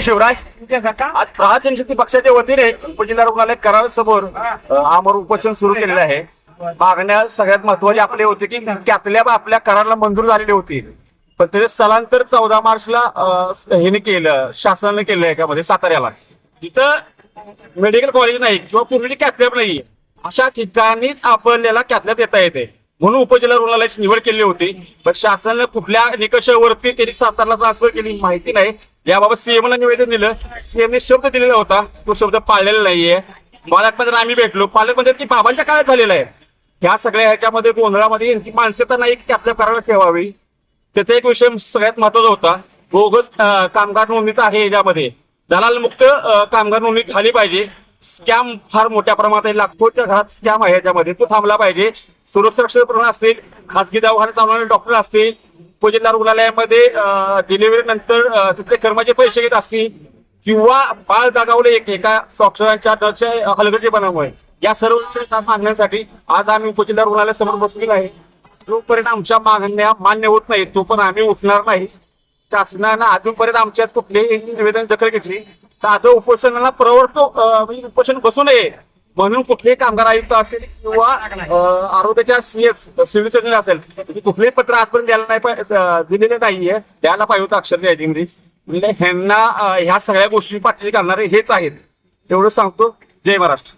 शिवराय आज जनशक्ती पक्षाच्या वतीने उपजिल्हा रुग्णालय करार समोर आमर उपोषण सुरू केलेलं आहे. मागण्या सगळ्यात महत्वाची आपले होते की त्यातल्या आपल्या करारला मंजूर झालेली होती. पण त्याचे स्थलांतर चौदा मार्चला हेने केलं शासनाने केलं याच्यामध्ये साताऱ्याला. तिथं मेडिकल कॉलेज नाही किंवा पूर्वी कॅथलॅब नाही अशा ठिकाणी आपल्याला कॅथलॅब येता येते. म्हणून उपजिल्हा रुग्णालयाची निवड केली होती. पण शासनाने कुठल्या निकषावरती त्यांनी सातारला ट्रान्सफर केली माहिती नाही. याबाबत सीएम ला निवेदन दिलं. सीएमने शब्द दिलेला होता. तो शब्द पाळलेला नाहीये. पालकमंत्र्यांना आम्ही भेटलो. पालकमंत्री की बाबांच्या काळात झालेला आहे. ह्या सगळ्या ह्याच्यामध्ये गोंधळामध्ये यांची मानसिकता नाही कॅथलॅब करायला ठेवावी. त्याचा एक विषय सगळ्यात महत्त्वाचा होता. बोगस कामगार नोंदणीचा आहे याच्यामध्ये. दलालमुक्त कामगार नोंदणी झाली पाहिजे. स्कॅम फार मोठ्या प्रमाणात आहे. लाखोच्या घरात स्कॅम आहे याच्यामध्ये. तो थांबला पाहिजे. सुरक्षा प्रमाण असतील खासगी दवाखान्यात चालवणारे डॉक्टर असतील उपजिल्हा रुग्णालयामध्ये डिलिव्हरी नंतर तिथले कर्माचे पैसे घेत असतील किंवा बाळ जागावले एक एका डॉक्टरांच्या नर्सच्या हलगर्जीपणामुळे. या सर्व मागण्यांसाठी आज आम्ही उपजिल्हा रुग्णालय समोर बसलेलो आहे. जोपर्यंत आमच्या मागण्या मान्य होत नाही तो पण आम्ही उठणार नाही. शासनानं अजूनपर्यंत आमच्यात कुठलेही निवेदन दखल घेतली. तर आता उपोषणाला प्रवर्तो म्हणजे उपोषण बसू नये म्हणून कुठलेही कामगार आयुक्त असेल किंवा आरोग्याच्या सीएस सिव्हिल सर्जन असेल कुठलेही पत्र आजपर्यंत द्यायला नाही दिलेले नाहीये. द्यायला पाहिजे होतं अक्षर यादीमध्ये. म्हणजे ह्यांना ह्या सगळ्या गोष्टी पाठीशी घालणारे हेच आहेत. एवढं सांगतो. जय महाराष्ट्र.